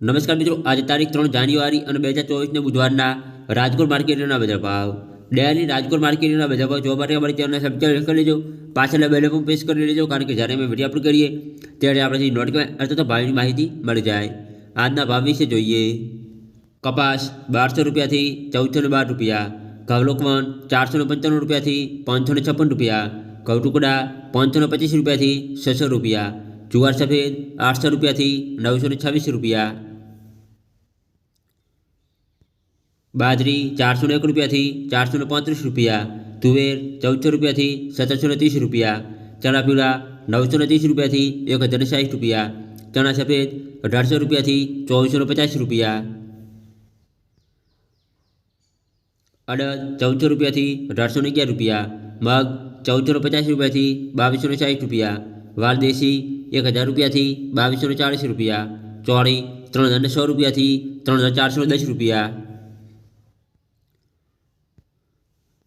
નમસ્કાર મિત્રો, આજે તારીખ ત્રણ જાન્યુઆરી અને બે હજાર ચોવીસને બુધવારના રાજકોટ માર્કેટના બજાર ભાવ. ડેલી રાજકોટ માર્કેટના બજાર ભાવ જોવા માટે અમારી ચેનલને સબસ્ક્રાઈબ કરી લેજો. પાછળના બેલે પણ પ્રેસ કરી લેજો, કારણ કે જ્યારે અમે વીડિયો અપલોડ કરીએ, ત્યારે આપણે નોટિફાઈ અથવા તો ભાવની માહિતી મળી જાય. આજના ભાવ વિશે જોઈએ. કપાસ બારસો રૂપિયાથી ચૌદસો બાર રૂપિયા ઘઉલોકવન ચારસો પંચાણું રૂપિયાથી પાંચસો છપ્પન રૂપિયા, ઘઉં ટુકડા પાંચસો પચીસ રૂપિયાથી છસો રૂપિયા, જુવાર સફેદ આઠસો રૂપિયાથી નવસો છવ્વીસ રૂપિયા બાજરી ચારસો ને એક રૂપિયાથી ચારસો ને પાંત્રીસ રૂપિયા તુવેર ચૌદસો રૂપિયાથી સત્તરસો ને ત્રીસ રૂપિયા ચણા પીળા નવસો ને ત્રીસ રૂપિયાથી એક હજાર ને સાઠ રૂપિયા ચણા સફેદ અઢારસો રૂપિયાથી ચોવીસો ને પચાસ રૂપિયા અડદ ચૌદસો રૂપિયાથી અઢારસો ને અગિયાર રૂપિયા મગ ચૌદસો ને પચાસ રૂપિયાથી બાવીસો ને સાઠ રૂપિયા વાલદેશી એક હજાર રૂપિયાથી બાવીસો ને ચાળીસ રૂપિયા ચોળી ત્રણ હજાર ને સો રૂપિયાથી ત્રણ હજાર ચારસો ને દસ રૂપિયા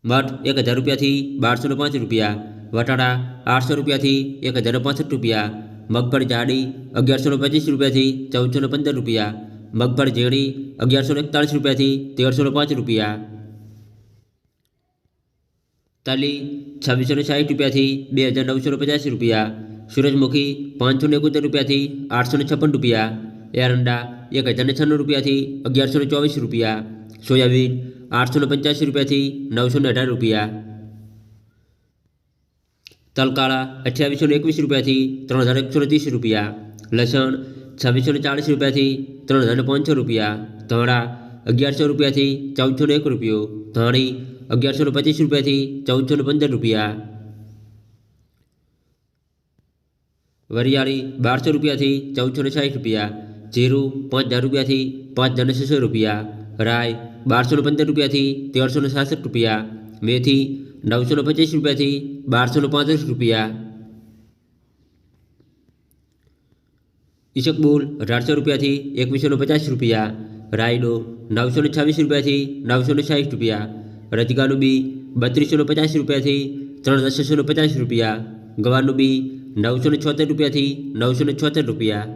મઠ એક હજાર રૂપિયાથી બારસો ને પાંચ રૂપિયા વટાણા આઠસો રૂપિયાથી એક હજાર ને પાંસઠ રૂપિયા મગફળી જાડી અગિયારસો ને પચીસ રૂપિયાથી ચૌદસો ને પંદર રૂપિયા મગફળી ઝીણી અગિયારસો ને એકતાળીસ રૂપિયાથી તેરસો ને પાંચ રૂપિયા તલી છવ્વીસો ને સાઠ રૂપિયાથી બે હજાર નવસો ને પચાસ રૂપિયા સૂરજમુખી પાંચસો ને એકોતેર રૂપિયાથી આઠસો ને છપ્પન રૂપિયા એરંડા એક હજાર ને છન્નું રૂપિયાથી અગિયારસો ને ચોવીસ રૂપિયા સોયાબીન આઠસો ને પંચ્યાસી રૂપિયાથી નવસો ને અઢાર રૂપિયા. તલકાળા અઠ્યાવીસો ને એકવીસ રૂપિયાથી ત્રણ હજાર એકસો ને ત્રીસ રૂપિયા. લસણ છવ્વીસો ને ચાળીસ રૂપિયાથી ત્રણ હજાર ને પાંચસો રૂપિયા. ધાણા અગિયારસો રૂપિયાથી ચૌદસો ને એક રૂપિયો. ધાણી અગિયારસો ને પચીસ રૂપિયાથી ચૌદસો ને પંદર રૂપિયા. વરિયાળી બારસો રૂપિયાથી ચૌદસો ને સાઠ રૂપિયા. જીરું પાંચ હજાર રૂપિયાથી પાંચ હજાર ને છસો રૂપિયા. રાય બારસો ને પંદર રૂપિયાથી તેરસો ને સાસઠ રૂપિયા મેથી નવસો ને પચીસ રૂપિયાથી બારસો ને પાંત્રીસ રૂપિયા ઈશકબુલ અઢારસો રૂપિયાથી એકવીસો ને પચાસ રૂપિયા રાયડો નવસો ને છવ્વીસ રૂપિયાથી નવસો ને સાઠ રૂપિયા રજગાનું બી બત્રીસો ને પચાસ રૂપિયાથી ત્રણ હજાર છસો ને પચાસ રૂપિયા ગવાનું બી નવસો ને છોતેર રૂપિયાથી નવસો ને છોતેર રૂપિયા